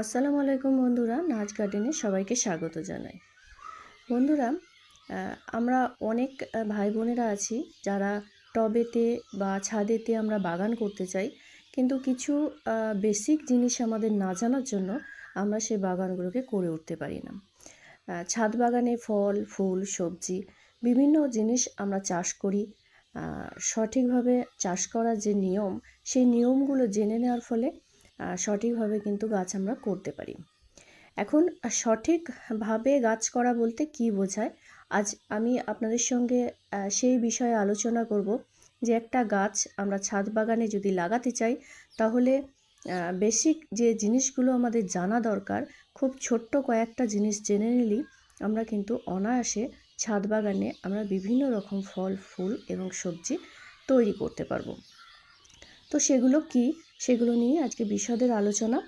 আসসালামু আলাইকুম বন্ধুরা, নাচ গার্ডেনে সবাইকে স্বাগত জানাই। বন্ধুরা আমরা অনেক ভাই বোনেরা আছি যারা টবেতে বা ছাদেতে আমরা বাগান করতে চাই, কিন্তু কিছু বেসিক জিনিস আমাদের না জানার জন্য আমরা সেই বাগানগুলোকে করে উঠতে পারি না। ছাদ বাগানে ফল, ফুল, সবজি, বিভিন্ন জিনিস আমরা চাষ করি। সঠিকভাবে চাষ করার যে নিয়ম, সেই নিয়মগুলো জেনে নেওয়ার ফলে সঠিকভাবে কিন্তু গাছ আমরা করতে পারি। এখন সঠিকভাবে গাছ করা বলতে কি বোঝায়? আজ আমি আপনাদের সঙ্গে সেই বিষয়ে আলোচনা করব যে একটা গাছ আমরা ছাদ বাগানে যদি লাগাতে চাই, তাহলে বেসিক যে জিনিসগুলো আমাদের জানা দরকার, খুব ছোট্ট কয়েকটা জিনিস জেনে নিলেই আমরা কিন্তু অনায়াসে ছাদ বাগানে আমরা বিভিন্ন রকম ফল, ফুল এবং সবজি তৈরি করতে পারব। তো সেগুলো কি? সেগুলো নিয়ে আজকে বিশদের আলোচনা।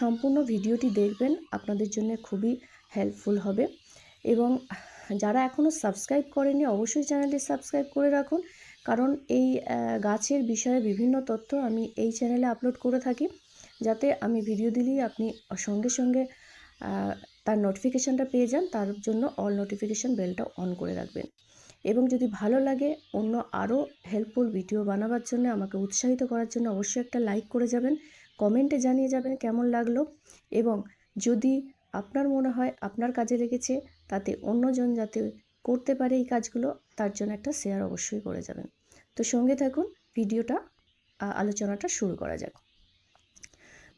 সম্পূর্ণ ভিডিওটি দেখবেন, আপনাদের জন্য খুবই হেল্পফুল হবে। এবং যারা এখনও সাবস্ক্রাইব করেনি অবশ্যই চ্যানেলটি সাবস্ক্রাইব করে রাখুন। কারণ এই গাছের বিষয়ে বিভিন্ন তথ্য আমি এই চ্যানেলে আপলোড করে থাকি। যাতে আমি ভিডিও দিলেই আপনি সঙ্গে সঙ্গে তার নোটিফিকেশানটা পেয়ে যান। তার জন্য অল নোটিফিকেশান বেলটা অন করে রাখবেন। এবং যদি ভালো লাগে অন্য আরও হেল্পফুল ভিডিও বানাবার জন্য, আমাকে উৎসাহিত করার জন্য অবশ্যই একটা লাইক করে যাবেন কমেন্টে জানিয়ে যাবেন কেমন লাগল এবং যদি আপনার মনে হয় আপনার কাজে লেগেছে তাতে অন্যজন যাতে করতে পারে এই কাজগুলো, তার জন্য একটা শেয়ার অবশ্যই করে যাবেন। তো সঙ্গে থাকুন ভিডিওটা আলোচনাটা শুরু করা যাক।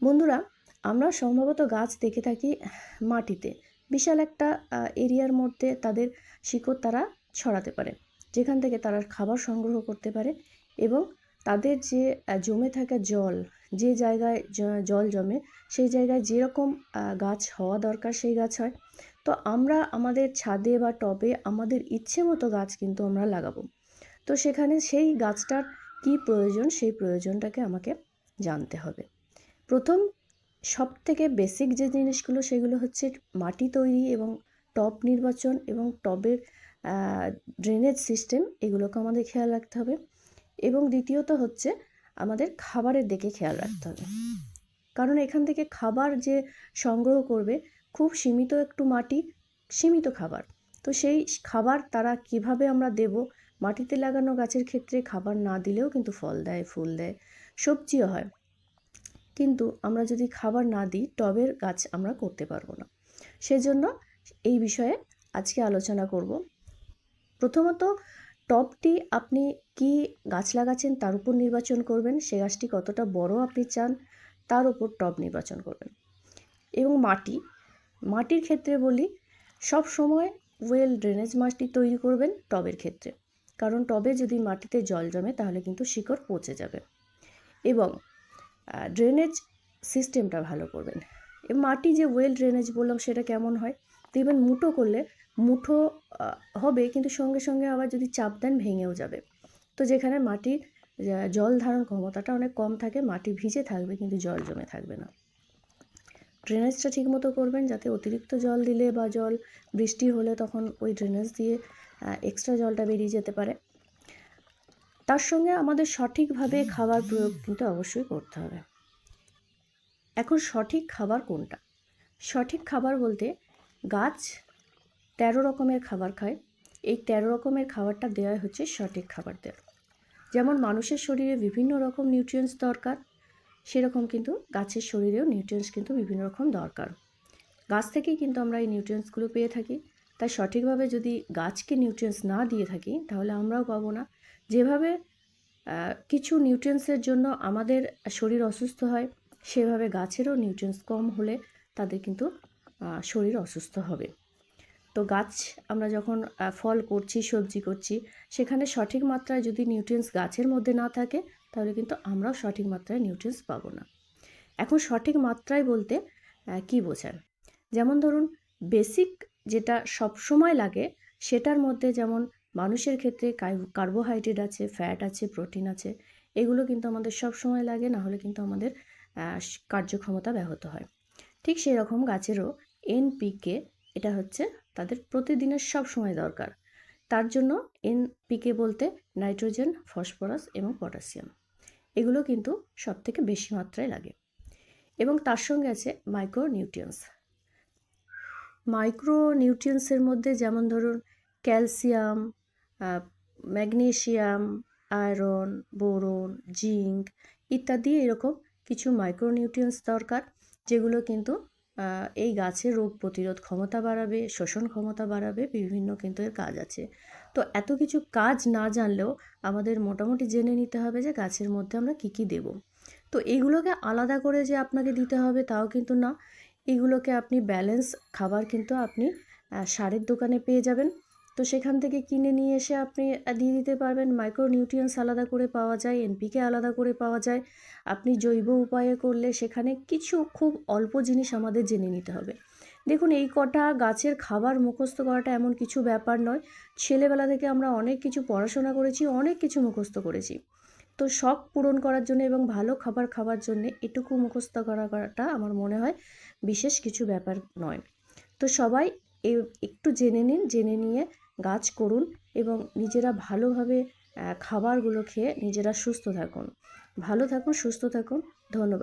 বন্ধুরা, আমরা সম্ভবত গাছ দেখে থাকি মাটিতে। বিশাল একটা এরিয়ার মধ্যে তাদের শিকড় তারা ছড়াতে পারে। যেখান থেকে তারা খাবার সংগ্রহ করতে পারে এবং তাদের যে জমে থাকা জল, যে জায়গায় জল জমে, সেই জায়গায় যেরকম গাছ হওয়া দরকার সেই গাছ হয়। তো আমরা আমাদের ছাদে বা টবে আমাদের ইচ্ছে মতো গাছ কিন্তু আমরা লাগাবো। তো সেখানে সেই গাছটার কি প্রয়োজন, সেই প্রয়োজনটাকে আমাকে জানতে হবে। প্রথম সব থেকে বেসিক যে জিনিসগুলো, সেগুলো হচ্ছে মাটি তৈরি এবং টব নির্বাচন এবং টবের ড্রেনেজ সিস্টেম এগুলোকে আমাদের খেয়াল রাখতে হবে। এবং দ্বিতীয়ত হচ্ছে আমাদের খাবারের দিকে খেয়াল রাখতে হবে। কারণ এখান থেকে খাবার যে সংগ্রহ করবে, খুব সীমিত একটু মাটি, সীমিত খাবার। তো সেই খাবার তারা কীভাবে আমরা দেব? মাটিতে লাগানো গাছের ক্ষেত্রে খাবার না দিলেও কিন্তু ফল দেয়, ফুল দেয়, সবজিও হয়। কিন্তু আমরা যদি খাবার না দিই, টবের গাছ আমরা করতে পারব না। সেজন্য এই বিষয়ে আজকে আলোচনা করব। প্রথমত টবটি আপনি কি গাছ লাগাচ্ছেন তার উপর নির্বাচন করবেন, সে গাছটি কতটা বড় আপনি চান তার উপর টব নির্বাচন করবেন। এবং মাটি, মাটির ক্ষেত্রে বলি, সব সময় ওয়েল ড্রেনেজ মাটি তৈরি করবেন টবের ক্ষেত্রে। কারণ টবে যদি মাটিতে জল জমে তাহলে কিন্তু শিকড় পচে যাবে। এবং ড্রেনেজ সিস্টেমটা ভালো করবেন। মাটি যে ওয়েল ড্রেনেজ বললাম সেটা কেমন হয়? দেখবেন মুঠো করলে মুঠো হবে কিন্তু সঙ্গে সঙ্গে আবার যদি চাপ দেন ভেঙেও যাবে। তো যেখানে মাটির জল ধারণ ক্ষমতাটা অনেক কম থাকে, মাটি ভিজে থাকবে কিন্তু জল জমে থাকবে না। ড্রেনেজটা ঠিকমতো করবেন যাতে অতিরিক্ত জল দিলে বা জল বৃষ্টি হলে তখন ওই ড্রেনেজ দিয়ে এক্সট্রা জলটা বেরিয়ে যেতে পারে। তার সঙ্গে আমাদের সঠিকভাবে খাবার প্রয়োগ কিন্তু অবশ্যই করতে হবে। এখন সঠিক খাবার কোনটা? সঠিক খাবার বলতে গাছ তেরো রকমের খাবার খায়। এই তেরো রকমের খাবারটা দেওয়া হচ্ছে সঠিক খাবার দেওয়া। যেমন মানুষের শরীরে বিভিন্ন রকম নিউট্রিয়েন্টস দরকার, সেরকম কিন্তু গাছের শরীরেও নিউট্রিয়েন্টস কিন্তু বিভিন্ন রকম দরকার। গাছ থেকেই কিন্তু আমরা এই নিউট্রিয়েন্টসগুলো পেয়ে থাকি। তাই সঠিকভাবে যদি গাছকে নিউট্রিয়েন্টস না দিয়ে থাকি, তাহলে আমরাও পাবো না। যেভাবে কিছু নিউট্রিয়েন্টসের জন্য আমাদের শরীর অসুস্থ হয়, সেভাবে গাছেরও নিউট্রিয়েন্টস কম হলে তাদের কিন্তু শরীর অসুস্থ হবে। তো গাছ আমরা যখন ফল করছি, সবজি করছি, সেখানে সঠিক মাত্রায় যদি নিউট্রিয়েন্টস গাছের মধ্যে না থাকে, তাহলে কিন্তু আমরাও সঠিক মাত্রায় নিউট্রিয়েন্টস পাবো না। এখন সঠিক মাত্রায় বলতে কি বোঝায়? যেমন ধরুন বেসিক যেটা সব সময় লাগে, সেটার মধ্যে যেমন মানুষের ক্ষেত্রে কার্বোহাইড্রেট আছে ফ্যাট আছে প্রোটিন আছে, এগুলো কিন্তু আমাদের সব সময় লাগে না হলে কিন্তু আমাদের কার্যক্ষমতা ব্যাহত হয়। ঠিক সেই রকম গাছেরও এনপিকে এটা হচ্ছে তাদের প্রতিদিনের সব সময় দরকার। তার জন্য এনপিকে বলতে নাইট্রোজেন, ফসফরাস এবং পটাশিয়াম এগুলো কিন্তু সব থেকে বেশি মাত্রায় লাগে। এবং তার সঙ্গে আছে মাইক্রো নিউট্রিয়েন্টস মাইক্রো নিউট্রিয়েন্টসের মধ্যে যেমন ধরুন calcium magnesium, iron, boron, zinc ইত্যাদি এরকম কিছু মাইক্রো নিউট্রিয়েন্টস দরকার। যেগুলো কিন্তু এই গাছের রোগ প্রতিরোধ ক্ষমতা বাড়াবে, শোষণ ক্ষমতা বাড়াবে, বিভিন্ন কিন্তু এর কাজ আছে। তো এত কিছু কাজ না জানলেও আমাদের মোটামুটি জেনে নিতে হবে যে গাছের মধ্যে আমরা কী কী দেব। তো এইগুলোকে আলাদা করে যে আপনাকে দিতে হবে তাও কিন্তু না। এগুলোকে আপনি ব্যালেন্স খাবার কিন্তু আপনি সারের দোকানে পেয়ে যাবেন। তো সেখান থেকে কিনে নিয়ে এসে আপনি দিয়ে দিতে পারবেন। মাইক্রো নিউট্রিয়েন্টস আলাদা করে পাওয়া যায়, এনপিকে আলাদা করে পাওয়া যায়। আপনি জৈব উপায়ে করলে সেখানে কিছু খুব অল্প জিনিস আমাদের জেনে নিতে হবে। দেখুন, এই কটা গাছের খাবার মুখস্থ করাটা এমন কিছু ব্যাপার নয়। ছেলেবেলা থেকে আমরা অনেক কিছু পড়াশোনা করেছি, অনেক কিছু মুখস্থ করেছি। তো শখ পূরণ করার জন্য এবং ভালো খাবার খাওয়ার জন্য এটুকু মুখস্থ করা করাটা আমার মনে হয় বিশেষ কিছু ব্যাপার নয়। তো সবাই একটু জেনে নিন, জেনে নিয়ে গাছ করুন এবং নিজেরা ভালোভাবে খাবারগুলো খেয়ে নিজেরা সুস্থ থাকুন। ভালো থাকুন, সুস্থ থাকুন। ধন্যবাদ।